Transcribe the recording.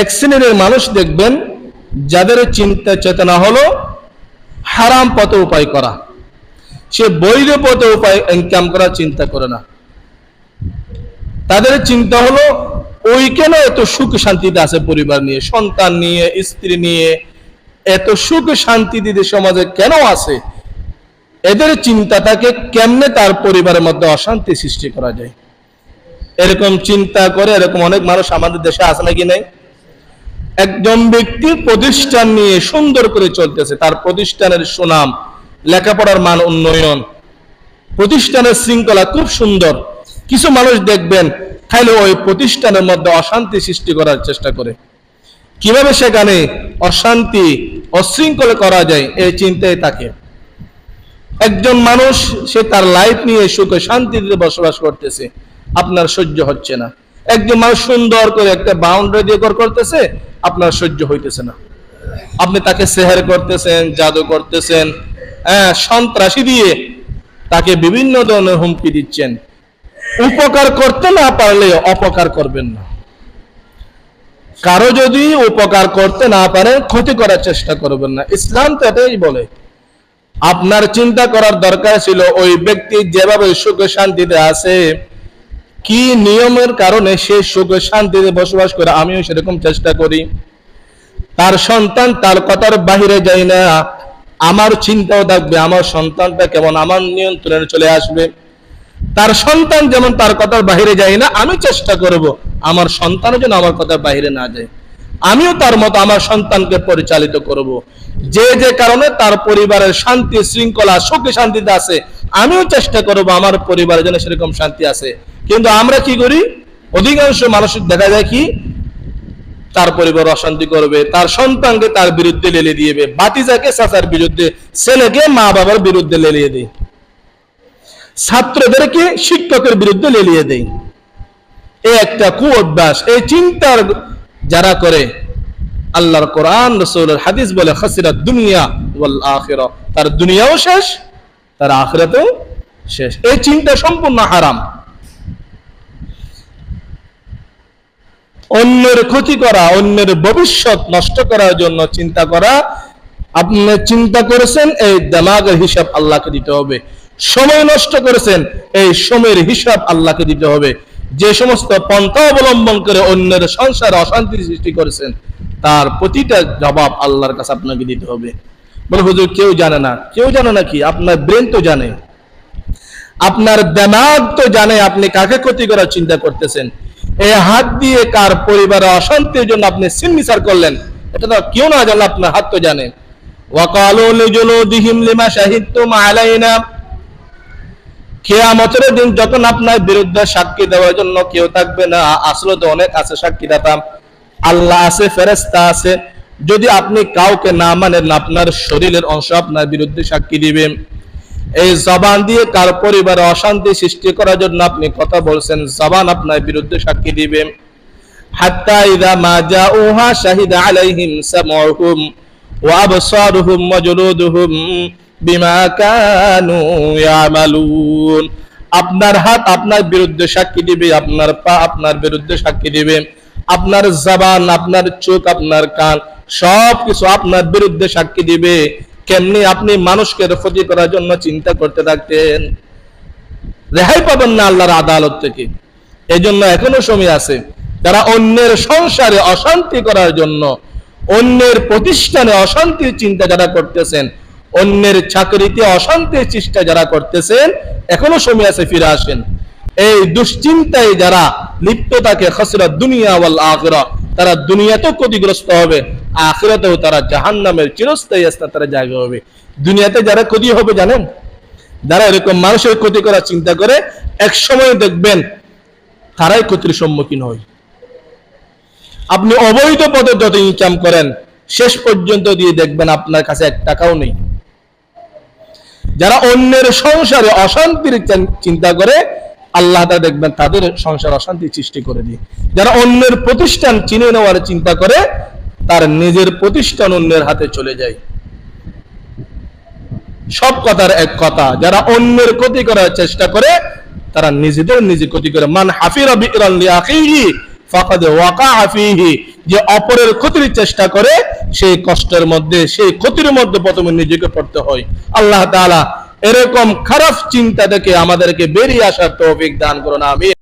এক শ্রেণির মানুষ দেখবেন, যাদের চিন্তা চেতনা হলো হারাম পথে উপায় করা। সে বৈধ পথে উপায় ইনকাম করার চিন্তা করে না। তাদের চিন্তা হলো, ওই কেন এত সুখ শান্তিতে আছে পরিবার নিয়ে? সন্তান নিয়ে, স্ত্রী নিয়ে, এত সুখ শান্তি দিতে সমাজে কেন আছে? এদের চিন্তাটাকে কেমনে তার পরিবারের মধ্যে অশান্তি সৃষ্টি করা যায়? এরকম চিন্তা করে, এরকম অনেক মানুষ আমাদের দেশে আছে নাকি নাই? একজন ব্যক্তি প্রতিষ্ঠান নিয়ে সুন্দর করে চলতেছে, তার প্রতিষ্ঠানের সুনাম, লেখাপড়ার মান উন্নয়ন, প্রতিষ্ঠানের শৃঙ্খলা খুব সুন্দর। কিছু মানুষ দেখবেন খাইলে ওই প্রতিষ্ঠানের মধ্যে অশান্তি সৃষ্টি করার চেষ্টা করে। কীভাবে সেখানে অশান্তি অশৃঙ্খলা করা যায় এই চিন্তায় থাকে। একজন মানুষ, সে তার লাইফ নিয়ে সুখে, শান্তিতে বসবাস করতেছে, আপনার সহ্য হচ্ছে না। একজন মানুষ সুন্দর করে একটা বাউন্ডারি দিয়ে করতেছে আপনার সহ্য হইতেছে না। আপনি তাকে সেহের করতেছেন, জাদু করতেছেন হ্যাঁ সন্ত্রাসী দিয়ে তাকে বিভিন্ন ধরনের হুমকি দিচ্ছেন। উপকার করতে না পারলে অপকার করবেন না। কারও যদি উপকার করতে না পারেন ক্ষতি করার চেষ্টা করবেন না। ইসলাম তো এটাই বলে। আপনার চিন্তা করার দরকার ছিল, ওই ব্যক্তি যেভাবে সুখে শান্তিতে আছে কি নিয়মের কারণে সে সুখে শান্তিতে বসবাস করে? আমিও সেরকম চেষ্টা করি। তার সন্তান তার কথার বাহিরে যায় না। আমার চিন্তাও থাকবে, আমার সন্তানটা কেমন? আমার নিয়ন্ত্রণে চলে আসবে। তার সন্তান যেমন তার কথার বাহিরে যায় না, আমি চেষ্টা করব আমার সন্তানও যেন আমার কথার বাহিরে না যায়। আমিও তার মতো আমার সন্তানকে পরিচালিত করব। যে যে কারণে তার পরিবারের শান্তি, শৃঙ্খলা, সুখে শান্তিতে আছে, আমিও চেষ্টা করব আমার পরিবারের যেন সেরকম শান্তি আছে। কিন্তু আমরা কি করি? অধিকাংশ মানুষ দেখা যায় কি, তার পরিবার অশান্তি করবে, তার সন্তানকে তার বিরুদ্ধে লেলে দিয়েবে বাতিজাকে চাচার বিরুদ্ধে, ছেলেকে মা বাবার বিরুদ্ধে লেলিয়ে দেয়। ছাত্রদেরকে শিক্ষকের বিরুদ্ধে লেলিয়ে দেয়। এই একটা কু অভ্যাস এই চিন্তার যারা করে, আল্লাহর কোরআন, রসুলের হাদিস বলে খাসিরা দুনিয়া ওয়াল আখিরা। তার দুনিয়াও শেষ, তার আখিরাতেও শেষ। এই চিন্তা সম্পূর্ণ হারাম। অন্যের ক্ষতি করা, অন্যের ভবিষ্যৎ নষ্ট করার জন্য চিন্তা করা, আপনি চিন্তা করেছেন, এই দামাগের হিসাব আল্লাহকে দিতে হবে। সময় নষ্ট করেছেন, এই সময়ের হিসাব আল্লাহকে দিতে হবে। যে সমস্ত পন্থা অবলম্বন করে অন্যের সংসারে অশান্তি সৃষ্টি করেছেন, তার প্রতিটা জবাব আল্লাহর কাছে আপনাকে দিতে হবে। বলে হুজুর, কেউ জানে না। কেউ জানে না কি? আপনার ব্রেন তো জানে। আপনার দেমাগ তো জানে আপনি কাকে ক্ষতি করার চিন্তা করতেছেন। এই হাত দিয়ে কার পরিবারে অশান্তির জন্য আপনি সিনমিসার করলেন? এটা তো কেউ না জানলে আপনার হাত তো জানে। ওয়াকালু লিজুলুদিহিম লিমা শাহিদতুম আলাইনা। কিয়ামতের দিন যখন আপনার বিরুদ্ধে সাক্ষী দেওয়ার জন্য কেউ থাকবে না, আসলে তো অনেক আছে সাক্ষী দাতাম আল্লাহ আছে ফেরেস্তা আছে। যদি আপনি কাউকে না মানেন, আপনার শরীরের অংশ আপনার বিরুদ্ধে সাক্ষী দিবেন এই জবান দিয়ে কার পরিবারে অশান্তি সৃষ্টি করার জন্য আপনি কথা বলছেন? জবান আপনার বিরুদ্ধে সাক্ষী দিবে। হাত্তা ইদা মা জাউহা শাহিদা আলাইহিম সামউহুম ওয়া আবসারুহুম ওয়া বিমা কানু ইয়ামালুন। আপনার হাত আপনার বিরুদ্ধে সাক্ষী দিবে, আপনার পা আপনার বিরুদ্ধে সাক্ষী দিবে। আপনার জবান, আপনার চোখ, আপনার কান সব কিছু আপনার বিরুদ্ধে সাক্ষী দিবে। কেমনি আপনি মানুষকে ক্ষতি করার জন্য চিন্তা করতে থাকতেন? রেহাই পাবেন না আল্লাহর আদালত থেকে। এই জন্য এখনও সময় আছে। যারা অন্যের সংসারে অশান্তি করার জন্য, অন্যের প্রতিষ্ঠানে অশান্তির চিন্তা যারা করতেছেন, অন্যের চাকরিতে অশান্তির চেষ্টা যারা করতেছেন, এখনও সময় আছে ফিরে আসেন। এই দুশ্চিন্তায় যারা লিপ্ত থাকে খসরা দুনিয়া ওয়াল আখিরা তারা দুনিয়াতেও ক্ষতিগ্রস্ত হবে। আখিরাতেও তারা জাহান্নামের চিরস্থায়ী স্থান তারা জায়গা হবে। দুনিয়াতে যারা ক্ষতি হবে জানেন? যারা এরকম মানুষের ক্ষতি করার চিন্তা করে এক সময় দেখবেন তারাই ক্ষতির সম্মুখীন হয়। আপনি অবৈধ পদে যত ইনকাম করেন, শেষ পর্যন্ত দিয়ে দেখবেন আপনার কাছে এক টাকাও নেই। যারা অন্যের সংসারে অশান্তির চিন্তা করে, আল্লাহ দেখবেন তাদের সংসার অশান্তি সৃষ্টি করে দিয়ে। যারা অন্যের প্রতিষ্ঠান চিনে নেওয়ার চিন্তা করে তার নিজের প্রতিষ্ঠান অন্যের হাতে চলে যায়। সব কথার এক কথা, যারা অন্যের ক্ষতি করার চেষ্টা করে, তারা নিজেদের নিজে ক্ষতি করে। মান হাফিরা যে অপরের ক্ষতির চেষ্টা করে, সেই কষ্টের মধ্যে, সেই ক্ষতির মধ্যে প্রথমে নিজেকে পড়তে হয়। আল্লাহ তাআলা এরকম খারাপ চিন্তা থেকে আমাদেরকে বেরিয়ে আসার তৌফিক দান করুন, আমিন।